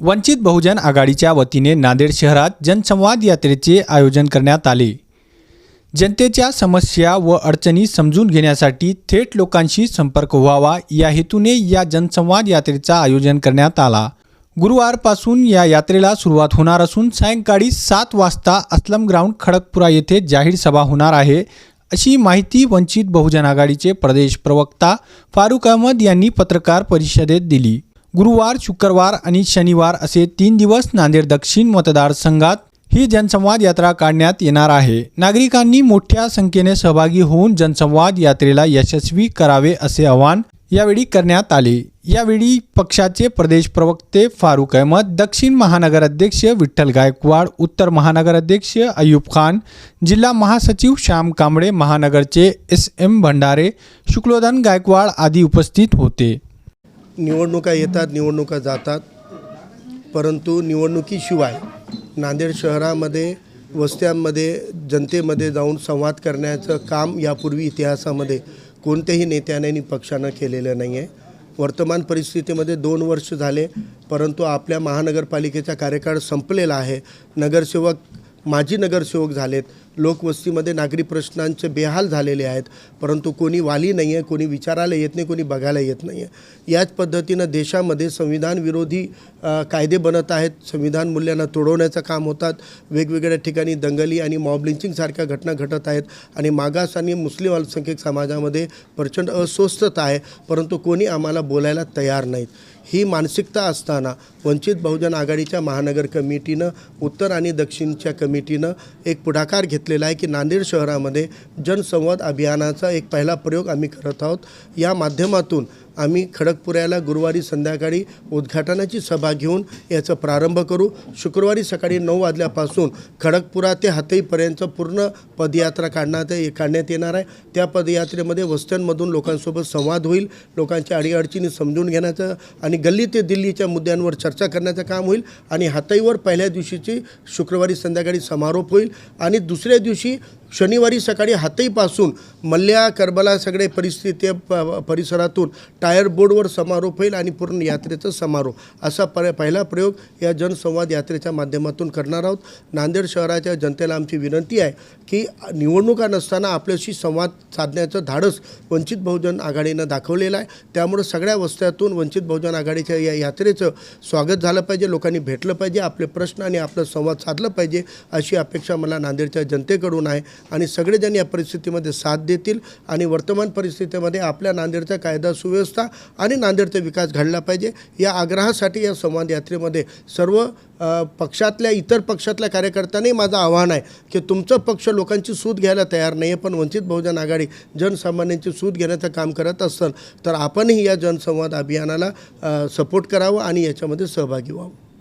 वंचित बहुजन आघाडीच्या वतीने नांदेड शहरात जनसंवाद यात्रेचे आयोजन करण्यात आले. जनतेच्या समस्या व अडचणी समजून घेण्यासाठी थेट लोकांशी संपर्क व्हावा या हेतूने या जनसंवाद यात्रेचा आयोजन करण्यात आला. गुरुवारपासून या यात्रेला सुरुवात होणार असून सायंकाळी सात वाजता अस्लम ग्राउंड खडकपुरा येथे जाहीर सभा होणार आहे अशी माहिती वंचित बहुजन आघाडीचे प्रदेश प्रवक्ता फारुख अहमद यांनी पत्रकार परिषदेत दिली. गुरुवार शुक्रवार आणि शनिवार असे तीन दिवस नांदेड दक्षिण मतदारसंघात ही जनसंवाद यात्रा काढण्यात येणार आहे. नागरिकांनी मोठ्या संख्येने सहभागी होऊन जनसंवाद यात्रेला यशस्वी करावे असे आवाहन यावेळी करण्यात आले. यावेळी पक्षाचे प्रदेश प्रवक्ते फारुक अहमद दक्षिण महानगर अध्यक्ष विठ्ठल गायकवाड उत्तर महानगर अध्यक्ष अयूब खान जिल्हा महासचिव श्याम कांबळे महानगरचे एस एम भंडारे शुक्लोधन गायकवाड आदी उपस्थित होते. निवडणुका येतात निवडणुका जातात. परंतु निवडणुकीशिवाय नांदेड शहरामध्ये वस्त्यांमध्ये जनतेमध्ये जाऊन संवाद करण्याचं काम यापूर्वी इतिहासामध्ये कोणत्याही नेत्याने आणि पक्षानं केलेलं नाही आहे वर्तमान परिस्थितीमध्ये दोन वर्ष झाले परंतु आपल्या महानगरपालिकेचा कार्यकाळ संपलेला आहे. नगरसेवक माजी नगरसेवक झालेत. लोकवस्तीमध्ये नागरी प्रश्नांचे बेहाल झालेले आहेत. परंतु कोणी वाली नाही आहे कोणी विचारायला येत नाही कोणी बघायला येत नाही आहे याच पद्धतीनं देशामध्ये संविधान विरोधी कायदे बनत आहेत. संविधान मूल्यांना तोडवण्याचं काम होतात. वेगवेगळ्या ठिकाणी दंगली आणि मॉब लिंचिंगसारख्या घटना घटत आहेत आणि मागास आणि मुस्लिम अल्पसंख्यक समाजामध्ये प्रचंड अस्वस्थता आहे. परंतु कोणी आम्हाला बोलायला तयार नाहीत. ही मानसिकता असताना वंचित बहुजन आघाडीच्या महानगर कमिटीनं उत्तर आणि दक्षिणच्या कमिटी कमिटीनं एक पुढाकार घेतलेला आहे की नांदेड शहरामध्ये जनसंवाद अभियानाचा एक पहिला प्रयोग आम्ही करत आहोत. या माध्यमातून आम्ही खडकपुऱ्याला गुरुवारी संध्याकाळी उद्घाटनाची सभा घेऊन याचा प्रारंभ करू. शुक्रवारी सकाळी नऊ वाजल्यापासून खडकपुरा ते हातईपर्यंत पूर्ण पदयात्रा काढण्यात काढण्यात येणार आहे. त्या पदयात्रेमध्ये वस्त्यांमधून लोकांसोबत संवाद होईल. लोकांच्या अडीअडचणी समजून घेण्याचं आणि गल्ली ते दिल्लीच्या मुद्द्यांवर चर्चा करण्याचं काम होईल आणि हातईवर पहिल्या दिवशीची शुक्रवारी संध्याकाळी समारोप होईल आणि दुसऱ्या दिवशी शनिवारी सकाळी हातईपासून मल्ल्या करबला सगळे परिस्थिती प- परिसरातून टायर बोर्डवर समारोप होईल आणि पूर्ण यात्रेचा समारोप. असा पर पहिला प्रयोग या जनसंवाद यात्रेच्या माध्यमातून करणार आहोत. नांदेड शहराच्या जनतेला आमची विनंती आहे की निवडणुका नसताना आपल्याशी संवाद साधण्याचं धाडस वंचित बहुजन आघाडीनं दाखवलेलं आहे. त्यामुळं सगळ्या वस्त्यातून वंचित बहुजन आघाडीच्या या यात्रेचं स्वागत झालं पाहिजे. लोकांनी भेटलं पाहिजे. आपले प्रश्न आणि आपलं संवाद साधलं पाहिजे अशी अपेक्षा मला नांदेडच्या जनतेकडून आहे. आणि सगळेजण या परिस्थितीमध्ये साथ देतील आणि वर्तमान परिस्थितीमध्ये आपल्या नांदेडचा कायदा सुव्यवस्था आणि नांदेडचा विकास घडला पाहिजे. या आग्रहासाठी या संवाद यात्रेमध्ये सर्व पक्षातल्या इतर पक्षातल्या कार्यकर्त्यांनाही माझं आव्हान आहे की तुमचं पक्ष लोकांची सूत घ्यायला तयार नाही आहे पण वंचित बहुजन आघाडी जनसामान्यांची सूत घेण्याचं काम करत असेल तर आपणही या जनसंवाद अभियानाला सपोर्ट करावं आणि याच्यामध्ये सहभागी व्हावं.